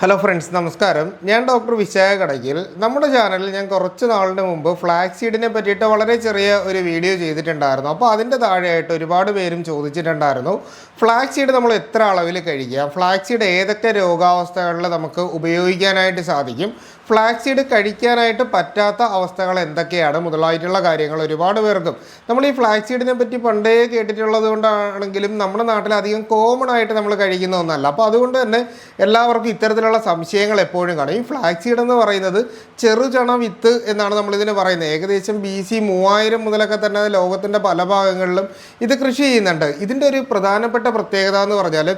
Hello friends നമസ്കാരം. ഞാൻ doctor Vishakha Kadakkal നമ്മുടെ ചാനലിൽ ഞാൻ കുറച്ച് നാളിന് മുമ്പ് ഫ്ലാക്സ് സീഡിനെ പറ്റിയിട്ട് വളരെ ചെറിയ ഒരു വീഡിയോ ചെയ്തിട്ടുണ്ടായിരുന്നു. അപ്പോൾ അതിന്റെ താഴെയായിട്ട് ഒരുപാട് പേരും ചോദിച്ചിട്ടുണ്ടായിരുന്നു ഫ്ലാക്സ് സീഡ് നമ്മൾ എത്ര അളവിൽ കഴിക്കാം ഫ്ലാക്സ് സീഡ് ഏതൊക്കെ രോഗാവസ്ഥകളിൽ നമുക്ക് ഉപയോഗിക്കാനായിട്ട് സാധിക്കും? ഫ്ലാക്സ് സീഡ് കഴിക്കാനായിട്ട് പറ്റാത്ത അവസ്ഥകൾ എന്തൊക്കെയാണ്? മുതലായിട്ടുള്ള കാര്യങ്ങൾ ഒരുപാട് പേർക്കും. നമ്മൾ ഈ ഫ്ലാക്സ് സീഡിനെ പറ്റി പണ്ടേ കേട്ടിട്ടുള്ളത് കൊണ്ടാണെങ്കിലും നമ്മുടെ നാട്ടിൽ അധികം കോമൺ ആയിട്ട് നമ്മൾ കഴിക്കുന്ന ഒന്നല്ല. അപ്പോൾ അതുകൊണ്ട് തന്നെ എല്ലാവർക്കും ഇത്തരത്തിലുള്ള സംശയങ്ങൾ എപ്പോഴും കാണും. ഈ ഫ്ലാക്സീഡ് സീഡ് എന്ന് പറയുന്നത് ചെറുചണ വിത്ത് എന്നാണ് നമ്മളിതിന് പറയുന്നത്. ഏകദേശം ബി സി മൂവായിരം മുതലൊക്കെ തന്നെ ലോകത്തിന്റെ പല ഭാഗങ്ങളിലും ഇത് കൃഷി ചെയ്യുന്നുണ്ട്. ഇതിന്റെ ഒരു പ്രധാനപ്പെട്ട പ്രത്യേകത എന്ന് പറഞ്ഞാൽ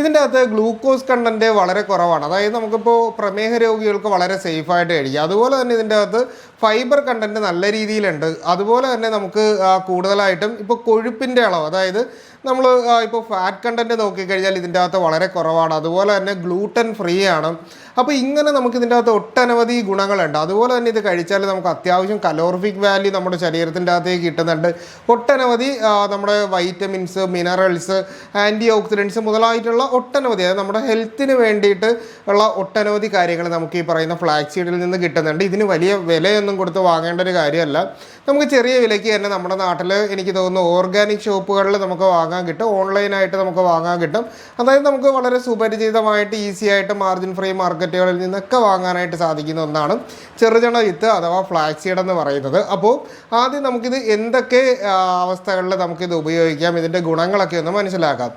ഇതിന്റെ അകത്ത് ഗ്ലൂക്കോസ് കണ്ടന്റ് വളരെ കുറവാണ്. അതായത് നമുക്കിപ്പോൾ പ്രമേഹ രോഗികൾക്ക് വളരെ സേഫായിട്ട് കഴിക്കാം. അതുപോലെ തന്നെ ഇതിന്റെ അകത്ത് ഫൈബർ കണ്ടന്റ് നല്ല രീതിയിലുണ്ട്. അതുപോലെ തന്നെ നമുക്ക് കൂടുതലായിട്ടും ഇപ്പോൾ കൊഴുപ്പിന്റെ അളവ് അതായത് നമ്മൾ ഇപ്പോൾ ഫാറ്റ് കണ്ടന്റ് നോക്കിക്കഴിഞ്ഞാൽ ഇതിന്റെ അകത്ത് വളരെ കുറവാണ്. അതുപോലെ തന്നെ ഗ്ലൂട്ടൻ ഫ്രീ ആണ്. അപ്പോൾ ഇങ്ങനെ നമുക്ക് ഇതിന്റെ അകത്ത് ഒട്ടനവധി ഗുണങ്ങളുണ്ട്. അതുപോലെ തന്നെ ഇത് കഴിച്ചാൽ നമുക്ക് അത്യാവശ്യം കലോറിഫിക് വാല്യൂ നമ്മുടെ ശരീരത്തിന്റെ അകത്തേക്ക് കിട്ടുന്നുണ്ട്. ഒട്ടനവധി നമ്മുടെ വൈറ്റമിൻസ് മിനറൽസ് ആന്റി ഓക്സിഡൻസ് മുതലായിട്ടുള്ള ഒട്ടനവധി അതായത് നമ്മുടെ ഹെൽത്തിന് വേണ്ടിയിട്ട് ഉള്ള ഒട്ടനവധി കാര്യങ്ങൾ നമുക്ക് ഈ പറയുന്ന ഫ്ലാക്സ് സീഡിൽ നിന്ന് കിട്ടുന്നുണ്ട്. ഇതിന് വലിയ വിലയൊന്നും കൊടുത്ത് വാങ്ങേണ്ട ഒരു കാര്യമല്ല. നമുക്ക് ചെറിയ വിലയ്ക്ക് തന്നെ നമ്മുടെ നാട്ടിൽ എനിക്ക് തോന്നുന്നു ഓർഗാനിക് ഷോപ്പുകളിൽ നമുക്ക് വാങ്ങാൻ കിട്ടും. ഓൺലൈനായിട്ട് നമുക്ക് വാങ്ങാൻ കിട്ടും. അതായത് നമുക്ക് വളരെ സുപരിചിതമായിട്ട് ഈസി ആയിട്ട് മാർജിൻ ഫ്രീ മാർക്കറ്റുകളിൽ നിന്നൊക്കെ വാങ്ങാനായിട്ട് സാധിക്കുന്ന ഒന്നാണ് ചെറുചണ വിത്ത് അഥവാ ഫ്ലാക്സ് സീഡ് എന്ന് പറയുന്നത്. അപ്പോൾ ആദ്യം നമുക്കിത് എന്തൊക്കെ അവസ്ഥകളിൽ നമുക്കിത് ഉപയോഗിക്കാം ഇതിന്റെ ഗുണങ്ങളൊക്കെ ഒന്ന് മനസ്സിലാക്കാം.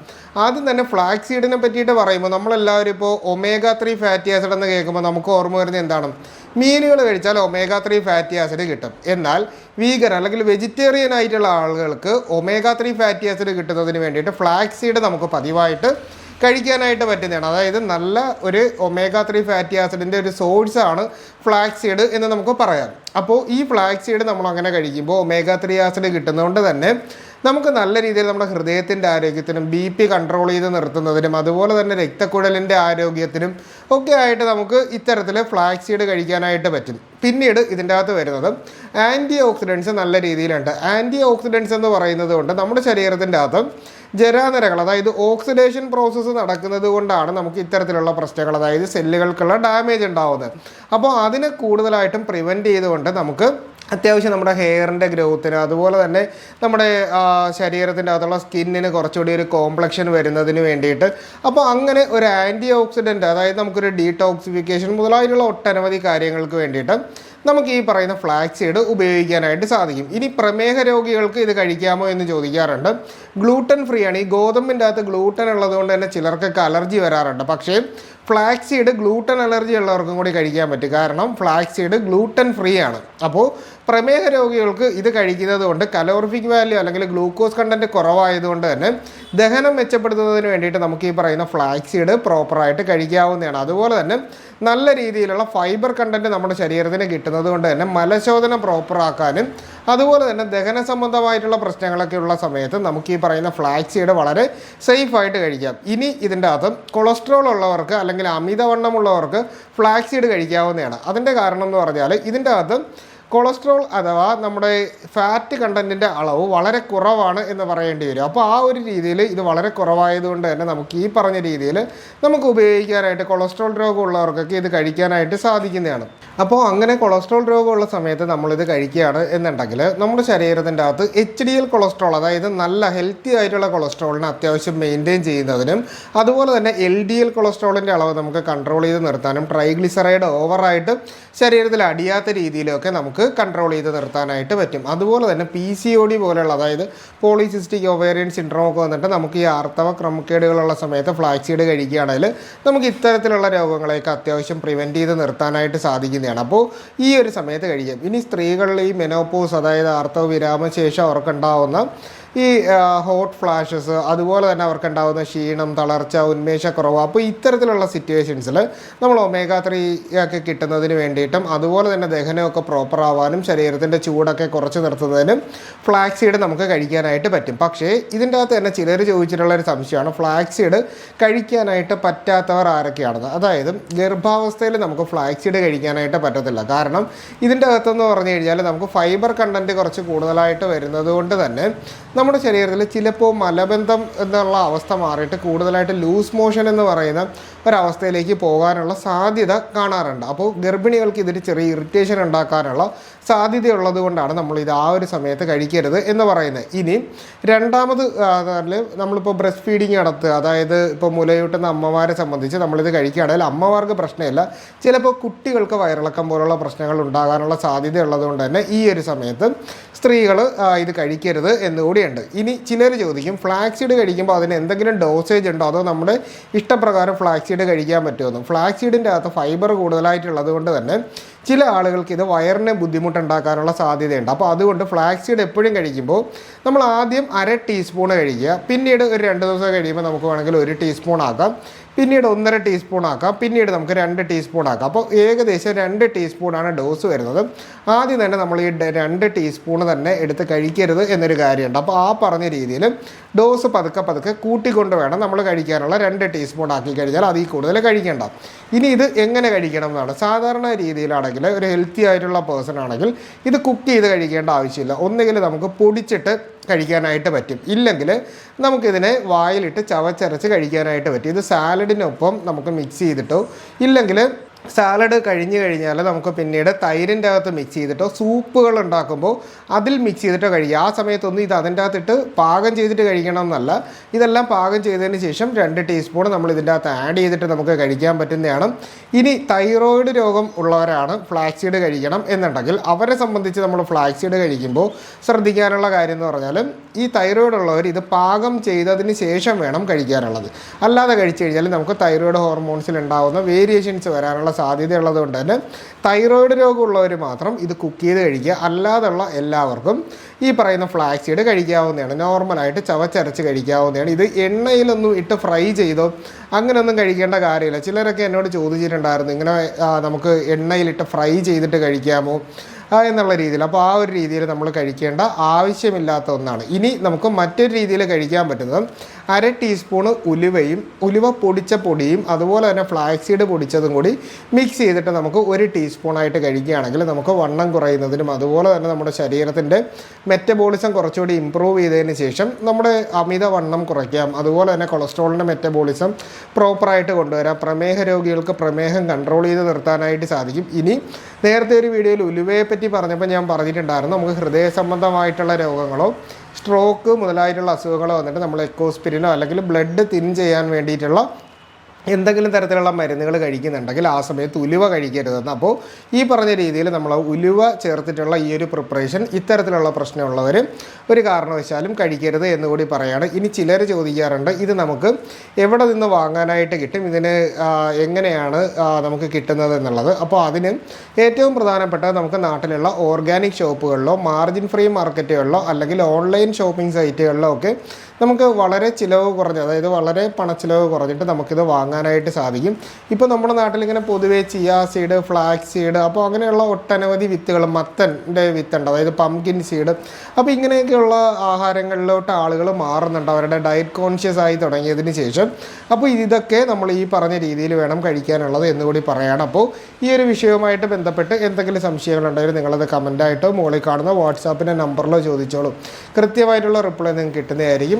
ആദ്യം തന്നെ ഫ്ലാക്സ് സീഡിനെ പറ്റിയിട്ട് പറയുമ്പോൾ നമ്മളെല്ലാവരും ഇപ്പോൾ ഒമേഗ ത്രീ ഫാറ്റി ആസിഡ് എന്ന് കേൾക്കുമ്പോൾ നമുക്ക് ഓർമ്മ വരുന്നത് എന്താണ്? മീനുകൾ കഴിച്ചാൽ ഒമേഗ ത്രീ ഫാറ്റി ആസിഡ് കിട്ടും. എന്നാൽ വീഗർ അല്ലെങ്കിൽ വെജിറ്റേറിയൻ ആയിട്ടുള്ള ആളുകൾക്ക് ഒമേഗ ത്രീ ഫാറ്റി ആസിഡ് കിട്ടുന്നതിന് വേണ്ടിയിട്ട് ഫ്ലാക്സ് സീഡ് നമുക്ക് പതിവായിട്ട് കഴിക്കാനായിട്ട് പറ്റുന്നതാണ്. അതായത് നല്ല ഒരു ഒമേഗ ത്രീ ഫാറ്റി ആസിഡിന്റെ ഒരു സോഴ്സാണ് ഫ്ലാക്സ് സീഡ് എന്ന് നമുക്ക് പറയാം. അപ്പോൾ ഈ ഫ്ലാക്സ് സീഡ് നമ്മൾ അങ്ങനെ കഴിക്കുമ്പോൾ ഒമേഗ ത്രീ ആസിഡ് കിട്ടുന്നതുകൊണ്ട് തന്നെ നമുക്ക് നല്ല രീതിയിൽ നമ്മുടെ ഹൃദയത്തിന്റെ ആരോഗ്യത്തിനും ബി പി കൺട്രോൾ ചെയ്ത് നിർത്തുന്നതിനും അതുപോലെ തന്നെ രക്തക്കുഴലിന്റെ ആരോഗ്യത്തിനും ഒക്കെ ആയിട്ട് നമുക്ക് ഇത്തരത്തിൽ ഫ്ലാക്സ് സീഡ് കഴിക്കാനായിട്ട് പറ്റും. പിന്നീട് ഇതിന്റെ അകത്ത് വരുന്നത് ആന്റി ഓക്സിഡൻസ് നല്ല രീതിയിലുണ്ട്. ആന്റി ഓക്സിഡൻസ് എന്ന് പറയുന്നത് കൊണ്ട് നമ്മുടെ ശരീരത്തിന്റെ അകത്ത് ജരാനരകൾ അതായത് ഓക്സിഡേഷൻ പ്രോസസ്സ് നടക്കുന്നത് കൊണ്ടാണ് നമുക്ക് ഇത്തരത്തിലുള്ള പ്രശ്നങ്ങൾ അതായത് സെല്ലുകൾക്കുള്ള ഡാമേജ് ഉണ്ടാവുന്നത്. അപ്പോൾ അതിനെ കൂടുതലായിട്ടും പ്രിവെന്റ് ചെയ്തുകൊണ്ട് നമുക്ക് അത്യാവശ്യം നമ്മുടെ ഹെയറിന്റെ ഗ്രോത്തിന് അതുപോലെ തന്നെ നമ്മുടെ ശരീരത്തിന്റെ അകത്തുള്ള സ്കിന്നിന് കുറച്ചുകൂടി ഒരു കോംപ്ലക്ഷൻ വരുന്നതിന് വേണ്ടിയിട്ട്. അപ്പോൾ അങ്ങനെ ഒരു ആന്റി ഓക്സിഡന്റ് അതായത് നമുക്കൊരു ഡീടോക്സിഫിക്കേഷൻ മുതലായിട്ടുള്ള ഒട്ടനവധി കാര്യങ്ങൾക്ക് വേണ്ടിയിട്ട് നമുക്ക് ഈ പറയുന്ന ഫ്ലാക്സ് സീഡ് ഉപയോഗിക്കാനായിട്ട് സാധിക്കും. ഇനി പ്രമേഹ രോഗികൾക്ക് ഇത് കഴിക്കാമോ എന്ന് ചോദിക്കാറുണ്ട്. ഗ്ലൂട്ടൻ ഫ്രീ ആണ്. ഈ ഗോതമ്പിന്റെ അകത്ത് ഗ്ലൂട്ടൻ ഉള്ളതുകൊണ്ട് തന്നെ ചിലർക്കൊക്കെ അലർജി വരാറുണ്ട്. പക്ഷേ ഫ്ലാക്സ് ഗ്ലൂട്ടൻ അലർജി ഉള്ളവർക്കും കൂടി കഴിക്കാൻ പറ്റും. കാരണം ഫ്ലാക്സ് ഗ്ലൂട്ടൻ ഫ്രീ ആണ്. അപ്പോൾ പ്രമേഹ രോഗികൾക്ക് ഇത് കഴിക്കുന്നത് കൊണ്ട് കലോറിഫിക് വാല്യൂ അല്ലെങ്കിൽ ഗ്ലൂക്കോസ് കണ്ടന്റ് കുറവായതുകൊണ്ട് തന്നെ ദഹനം മെച്ചപ്പെടുത്തുന്നതിന് വേണ്ടിയിട്ട് നമുക്ക് ഈ പറയുന്ന ഫ്ലാക്സ് പ്രോപ്പറായിട്ട് കഴിക്കാവുന്നതാണ്. അതുപോലെ തന്നെ നല്ല രീതിയിലുള്ള ഫൈബർ കണ്ടന്റ് നമ്മുടെ ശരീരത്തിന് കിട്ടുന്നത് കൊണ്ട് തന്നെ മലശോധന പ്രോപ്പറാക്കാനും അതുപോലെ തന്നെ ദഹന സംബന്ധമായിട്ടുള്ള പ്രശ്നങ്ങളൊക്കെ ഉള്ള സമയത്ത് നമുക്ക് ഈ പറയുന്ന ഫ്ലാക്സ് വളരെ സേഫായിട്ട് കഴിക്കാം. ഇനി ഇതിന്റെ അകത്ത് കൊളസ്ട്രോൾ ഉള്ളവർക്ക് അല്ലെങ്കിൽ അമിതവണ്ണമുള്ളവർക്ക് ഫ്ലാക്സീഡ് സീഡ് കഴിക്കാവുന്നതാണ്. അതിന്റെ കാരണം എന്ന് പറഞ്ഞാൽ ഇതിന്റെ അകത്ത് കൊളസ്ട്രോൾ അഥവാ നമ്മുടെ ഫാറ്റ് കണ്ടന്റിന്റെ അളവ് വളരെ കുറവാണ് എന്ന് പറയേണ്ടി വരും. അപ്പോൾ ആ ഒരു രീതിയിൽ ഇത് വളരെ കുറവായതുകൊണ്ട് തന്നെ നമുക്ക് ഈ പറഞ്ഞ രീതിയിൽ നമുക്ക് ഉപയോഗിക്കാനായിട്ട് കൊളസ്ട്രോൾ രോഗമുള്ളവർക്കൊക്കെ ഇത് കഴിക്കാനായിട്ട് സാധിക്കുന്നതാണ്. അപ്പോൾ അങ്ങനെ കൊളസ്ട്രോൾ രോഗമുള്ള സമയത്ത് നമ്മളിത് കഴിക്കുകയാണ് എന്നുണ്ടെങ്കിൽ നമ്മുടെ ശരീരത്തിന്റെ അകത്ത് എച്ച് ഡി എൽ കൊളസ്ട്രോൾ അതായത് നല്ല ഹെൽത്തി ആയിട്ടുള്ള കൊളസ്ട്രോളിനെ അത്യാവശ്യം മെയിന്റെയിൻ ചെയ്യുന്നതിനും അതുപോലെ തന്നെ എൽ ഡി എൽ കൊളസ്ട്രോളിന്റെ അളവ് നമുക്ക് കൺട്രോൾ ചെയ്ത് നിർത്താനും ട്രൈഗ്ലിസറൈഡ് ഓവറായിട്ട് ശരീരത്തിൽ അടിയാത്ത രീതിയിലൊക്കെ നമുക്ക് കൺട്രോൾ ചെയ്ത് നിർത്താനായിട്ട് പറ്റും. അതുപോലെ തന്നെ പി സി ഒ ഡി പോലെയുള്ള അതായത് പോളിസിസ്റ്റിക് ഒവേറിയൻ സിൻഡ്രോം ഒക്കെ വന്നിട്ട് നമുക്ക് ഈ ആർത്തവ ക്രമക്കേടുകളുള്ള സമയത്ത് ഫ്ലാക്സീഡ് കഴിക്കുകയാണെങ്കിൽ നമുക്ക് ഇത്തരത്തിലുള്ള രോഗങ്ങളെയൊക്കെ അത്യാവശ്യം പ്രിവെന്റ് ചെയ്ത് നിർത്താനായിട്ട് സാധിക്കുന്നതാണ്. അപ്പോൾ ഈ ഒരു സമയത്ത് കഴിക്കാം. ഇനി സ്ത്രീകളിൽ ഈ മെനോപോസ് അതായത് ആർത്തവ വിരാമശേഷം അവർക്കുണ്ടാവുന്ന ഈ ഹോട്ട് ഫ്ലാഷസ് അതുപോലെ തന്നെ അവർക്കുണ്ടാകുന്ന ക്ഷീണം തളർച്ച ഉന്മേഷക്കുറവ് അപ്പോൾ ഇത്തരത്തിലുള്ള സിറ്റുവേഷൻസിൽ നമ്മൾ ഒമേഗ ത്രീ ഒക്കെ കിട്ടുന്നതിന് വേണ്ടിയിട്ടും അതുപോലെ തന്നെ ദഹനമൊക്കെ പ്രോപ്പർ ആവാനും ശരീരത്തിന്റെ ചൂടൊക്കെ കുറച്ച് നിർത്തുന്നതിനും ഫ്ലാക്സ് സീഡ് നമുക്ക് കഴിക്കാനായിട്ട് പറ്റും. പക്ഷേ ഇതിന്റെ അകത്ത് തന്നെ ചിലർ ചോദിച്ചിട്ടുള്ള ഒരു സംശയമാണ് ഫ്ലാക്സ് സീഡ് കഴിക്കാനായിട്ട് പറ്റാത്തവർ ആരൊക്കെയാണെന്ന്. അതായത് ഗർഭാവസ്ഥയിൽ നമുക്ക് ഫ്ലാക്സ് സീഡ് കഴിക്കാനായിട്ട് പറ്റത്തില്ല. കാരണം ഇതിന്റെ അകത്തെന്ന് പറഞ്ഞു കഴിഞ്ഞാൽ നമുക്ക് ഫൈബർ കണ്ടന്റ് കുറച്ച് കൂടുതലായിട്ട് വരുന്നത് കൊണ്ട് തന്നെ നമ്മുടെ ശരീരത്തിൽ ചിലപ്പോൾ മലബന്ധം എന്നുള്ള അവസ്ഥ മാറിയിട്ട് കൂടുതലായിട്ട് ലൂസ് മോഷൻ എന്ന് പറയുന്ന ഒരവസ്ഥയിലേക്ക് പോകാനുള്ള സാധ്യത കാണാറുണ്ട്. അപ്പോൾ ഗർഭിണികൾക്ക് ഇതിന് ചെറിയ ഇറിറ്റേഷൻ ഉണ്ടാക്കാനുള്ള സാധ്യതയുള്ളത് കൊണ്ടാണ് നമ്മൾ ഇത് ആ ഒരു സമയത്ത് കഴിക്കരുത് എന്ന് പറയുന്നത്. ഇനി രണ്ടാമത് നമ്മളിപ്പോൾ ബ്രസ്റ്റ് ഫീഡിങ് നടത്തുക. അതായത് ഇപ്പോൾ മുലയൂട്ടുന്ന അമ്മമാരെ സംബന്ധിച്ച് നമ്മളിത് കഴിക്കുകയാണെങ്കിൽ അമ്മമാർക്ക് പ്രശ്നമില്ല. ചിലപ്പോൾ കുട്ടികൾക്ക് വയറിളക്കം പോലുള്ള പ്രശ്നങ്ങൾ ഉണ്ടാകാനുള്ള സാധ്യത ഉള്ളതുകൊണ്ട് തന്നെ ഈ ഒരു സമയത്ത് സ്ത്രീകൾ ഇത് കഴിക്കരുത് എന്നുകൂടിയുണ്ട് ഇനി ചിലർ ചോദിക്കും ഫ്ലാക്സീഡ് കഴിക്കുമ്പോൾ അതിന് എന്തെങ്കിലും ഡോസേജ് ഉണ്ടോ? അതോ നമ്മുടെ ഇഷ്ടപ്രകാരം ഫ്ലാക്സീഡ് കഴിക്കാൻ പറ്റുമെന്ന്? ഫ്ലാക്സീഡിന്റെ അകത്ത് ഫൈബർ കൂടുതലായിട്ടുള്ളത് കൊണ്ട് തന്നെ ചില ആളുകൾക്ക് ഇത് വയറിന് ബുദ്ധിമുട്ടുണ്ടാക്കാനുള്ള സാധ്യതയുണ്ട്. അപ്പോൾ അതുകൊണ്ട് ഫ്ലാക്സീഡ് എപ്പോഴും കഴിക്കുമ്പോൾ നമ്മൾ ആദ്യം അര ടീസ്പൂൺ കഴിക്കുക. പിന്നീട് ഒരു രണ്ട് ദിവസം കഴിയുമ്പോൾ നമുക്ക് വേണമെങ്കിൽ ഒരു ടീസ്പൂൺ ആക്കാം. പിന്നീട് ഒന്നര ടീസ്പൂൺ ആക്കാം. പിന്നീട് നമുക്ക് രണ്ട് ടീസ്പൂൺ ആക്കാം. അപ്പോൾ ഏകദേശം രണ്ട് ടീസ്പൂണാണ് ഡോസ് വരുന്നത്. ആദ്യം തന്നെ നമ്മൾ ഈ രണ്ട് ടീസ്പൂൺ തന്നെ എടുത്ത് കഴിക്കരുത് എന്നൊരു കാര്യമുണ്ട്. അപ്പോൾ ആ പറഞ്ഞ രീതിയിൽ ഡോസ് പതുക്കെ പതുക്കെ കൂട്ടിക്കൊണ്ട് വേണം നമ്മൾ കഴിക്കാനുള്ള രണ്ട് ടീസ്പൂൺ ആക്കി കഴിഞ്ഞാൽ അതിൽ കൂടുതൽ കഴിക്കേണ്ട. ഇനി ഇത് എങ്ങനെ കഴിക്കണം എന്നാണ്. സാധാരണ രീതിയിലാണെങ്കിൽ ഒരു ഹെൽത്തി ആയിട്ടുള്ള പേഴ്സൺ ആണെങ്കിൽ ഇത് കുക്ക് ചെയ്ത് കഴിക്കേണ്ട ആവശ്യമില്ല. ഒന്നുകിൽ നമുക്ക് പൊടിച്ചിട്ട് കഴിക്കാനായിട്ട് പറ്റും. ഇല്ലെങ്കിൽ നമുക്കിതിനെ വായിലിട്ട് ചവച്ചരച്ച് കഴിക്കാനായിട്ട് പറ്റും. ഇത് സാലഡിനൊപ്പം നമുക്ക് മിക്സ് ചെയ്തിട്ടോ ഇല്ലെങ്കിൽ സാലഡ് കഴിഞ്ഞ് കഴിഞ്ഞാൽ നമുക്ക് പിന്നീട് തൈരിന്റെ അകത്ത് മിക്സ് ചെയ്തിട്ടോ സൂപ്പുകൾ ഉണ്ടാക്കുമ്പോൾ അതിൽ മിക്സ് ചെയ്തിട്ടോ കഴിക്കുക. ആ സമയത്തൊന്നും ഇത് അതിന്റെ അകത്തിട്ട് പാകം ചെയ്തിട്ട് കഴിക്കണം എന്നല്ല ഇതെല്ലാം പാകം ചെയ്തതിന് ശേഷം രണ്ട് ടീസ്പൂൺ നമ്മൾ ഇതിന്റെ അകത്ത് ആഡ് ചെയ്തിട്ട് നമുക്ക് കഴിക്കാൻ പറ്റുന്നതാണ്. ഇനി തൈറോയിഡ് രോഗം ഉള്ളവരാണ് ഫ്ലാക്സീഡ് കഴിക്കണം എന്നുണ്ടെങ്കിൽ അവരെ സംബന്ധിച്ച് നമ്മൾ ഫ്ലാക്സീഡ് കഴിക്കുമ്പോൾ ശ്രദ്ധിക്കാനുള്ള കാര്യം എന്ന് പറഞ്ഞാൽ ഈ തൈറോയിഡ് ഉള്ളവർ ഇത് പാകം ചെയ്തതിന് ശേഷം വേണം കഴിക്കാനുള്ളത്. അല്ലാതെ കഴിച്ചു കഴിഞ്ഞാൽ നമുക്ക് തൈറോയിഡ് ഹോർമോൺസിൽ ഉണ്ടാകുന്ന വേരിയേഷൻസ് വരാനുള്ള സാധ്യതയുള്ളത് കൊണ്ട് തന്നെ തൈറോയിഡ് രോഗമുള്ളവർ മാത്രം ഇത് കുക്ക് ചെയ്ത് കഴിക്കുക. അല്ലാതുള്ള എല്ലാവർക്കും ഈ പറയുന്ന ഫ്ലാക്സ് സീഡ് കഴിക്കാവുന്നതാണ്. നോർമലായിട്ട് ചവച്ചരച്ച് കഴിക്കാവുന്നതാണ്. ഇത് എണ്ണയിലൊന്നും ഇട്ട് ഫ്രൈ ചെയ്തോ അങ്ങനെയൊന്നും കഴിക്കേണ്ട കാര്യമില്ല. ചിലരൊക്കെ എന്നോട് ചോദിച്ചിട്ടുണ്ടായിരുന്നു ഇങ്ങനെ നമുക്ക് എണ്ണയിലിട്ട് ഫ്രൈ ചെയ്തിട്ട് കഴിക്കാമോ? എന്നുള്ള രീതിയിൽ. അപ്പോൾ ആ ഒരു രീതിയിൽ നമ്മൾ കഴിക്കേണ്ട ആവശ്യമില്ലാത്ത ഒന്നാണ്. ഇനി നമുക്ക് മറ്റൊരു രീതിയിൽ കഴിക്കാൻ പറ്റുന്നത് അര ടീസ്പൂണ് ഉലുവയും ഉലുവ പൊടിച്ച പൊടിയും അതുപോലെ തന്നെ ഫ്ലാക്സീഡ് പൊടിച്ചതും കൂടി മിക്സ് ചെയ്തിട്ട് നമുക്ക് ഒരു ടീസ്പൂണായിട്ട് കഴിക്കുകയാണെങ്കിൽ നമുക്ക് വണ്ണം കുറയുന്നതിനും അതുപോലെ തന്നെ നമ്മുടെ ശരീരത്തിന്റെ മെറ്റബോളിസം കുറച്ചുകൂടി ഇമ്പ്രൂവ് ചെയ്തതിന് ശേഷം നമ്മുടെ അമിത വണ്ണം കുറയ്ക്കാം. അതുപോലെ തന്നെ കൊളസ്ട്രോളിന്റെ മെറ്റബോളിസം പ്രോപ്പറായിട്ട് കൊണ്ടുവരാം. പ്രമേഹ രോഗികൾക്ക് പ്രമേഹം കൺട്രോൾ ചെയ്ത് നിർത്താനായിട്ട് സാധിക്കും. ഇനി നേരത്തെ ഒരു വീഡിയോയിൽ ഉലുവയെ പറ്റി പറഞ്ഞപ്പോൾ ഞാൻ പറഞ്ഞിട്ടുണ്ടായിരുന്നു. നമുക്ക് ഹൃദയ സംബന്ധമായിട്ടുള്ള രോഗങ്ങളോ സ്ട്രോക്ക് മുതലായിട്ടുള്ള അസുഖങ്ങൾ വന്നിട്ട് നമ്മൾ എക്കോസ്പിരിനോ അല്ലെങ്കിൽ ബ്ലഡ് തിൻ ചെയ്യാൻ വേണ്ടിയിട്ടുള്ള എന്തെങ്കിലും തരത്തിലുള്ള മരുന്നുകൾ കഴിക്കുന്നുണ്ടെങ്കിൽ ആ സമയത്ത് ഉലുവ കഴിക്കരുതെന്ന്. അപ്പോൾ ഈ പറഞ്ഞ രീതിയിൽ നമ്മൾ ഉലുവ ചേർത്തിട്ടുള്ള ഈ ഒരു പ്രിപ്പറേഷൻ ഇത്തരത്തിലുള്ള പ്രശ്നമുള്ളവർ ഒരു കാരണവശാലും കഴിക്കരുത് എന്നുകൂടി പറയാണ്. ഇനി ചിലർ ചോദിക്കാറുണ്ട് ഇത് നമുക്ക് എവിടെ നിന്ന് വാങ്ങാനായിട്ട് കിട്ടും? ഇതിന് എങ്ങനെയാണ് നമുക്ക് കിട്ടുന്നത് എന്നുള്ളത്. അപ്പോൾ അതിന് ഏറ്റവും പ്രധാനപ്പെട്ട നമുക്ക് നാട്ടിലുള്ള ഓർഗാനിക് ഷോപ്പുകളിലോ മാർജിൻ ഫ്രീ മാർക്കറ്റുകളിലോ അല്ലെങ്കിൽ ഓൺലൈൻ ഷോപ്പിംഗ് സൈറ്റുകളിലോ ഒക്കെ നമുക്ക് വളരെ ചിലവ് കുറഞ്ഞ് അതായത് വളരെ പണച്ചിലവ് കുറഞ്ഞിട്ട് നമുക്കിത് വാങ്ങാനായിട്ട് സാധിക്കും. ഇപ്പോൾ നമ്മുടെ നാട്ടിൽ ഇങ്ങനെ പൊതുവേ ചിയ സീഡ് ഫ്ലാക്സ് സീഡ് അപ്പോൾ അങ്ങനെയുള്ള ഒട്ടനവധി വിത്തുകൾ മത്തന്റെ വിത്തുണ്ട് അതായത് പംകിൻ സീഡ്. അപ്പോൾ ഇങ്ങനെയൊക്കെയുള്ള ആഹാരങ്ങളിലോട്ട് ആളുകൾ മാറുന്നുണ്ട് അവരുടെ ഡയറ്റ് കോൺഷ്യസ് ആയി തുടങ്ങിയതിന് ശേഷം. അപ്പോൾ ഇതൊക്കെ നമ്മൾ ഈ പറഞ്ഞ രീതിയിൽ വേണം കഴിക്കാനുള്ളത് എന്നുകൂടി പറയാണ്. അപ്പോൾ ഈ ഒരു വിഷയവുമായിട്ട് ബന്ധപ്പെട്ട് എന്തെങ്കിലും സംശയങ്ങളുണ്ടെങ്കിൽ നിങ്ങളത് കമന്റായിട്ടോ മുകളിൽ കാണുന്ന വാട്സാപ്പിന്റെ നമ്പറിലോ ചോദിച്ചോളൂ. കൃത്യമായിട്ടുള്ള റിപ്ലൈ നിങ്ങൾക്ക് കിട്ടുന്നതായിരിക്കും.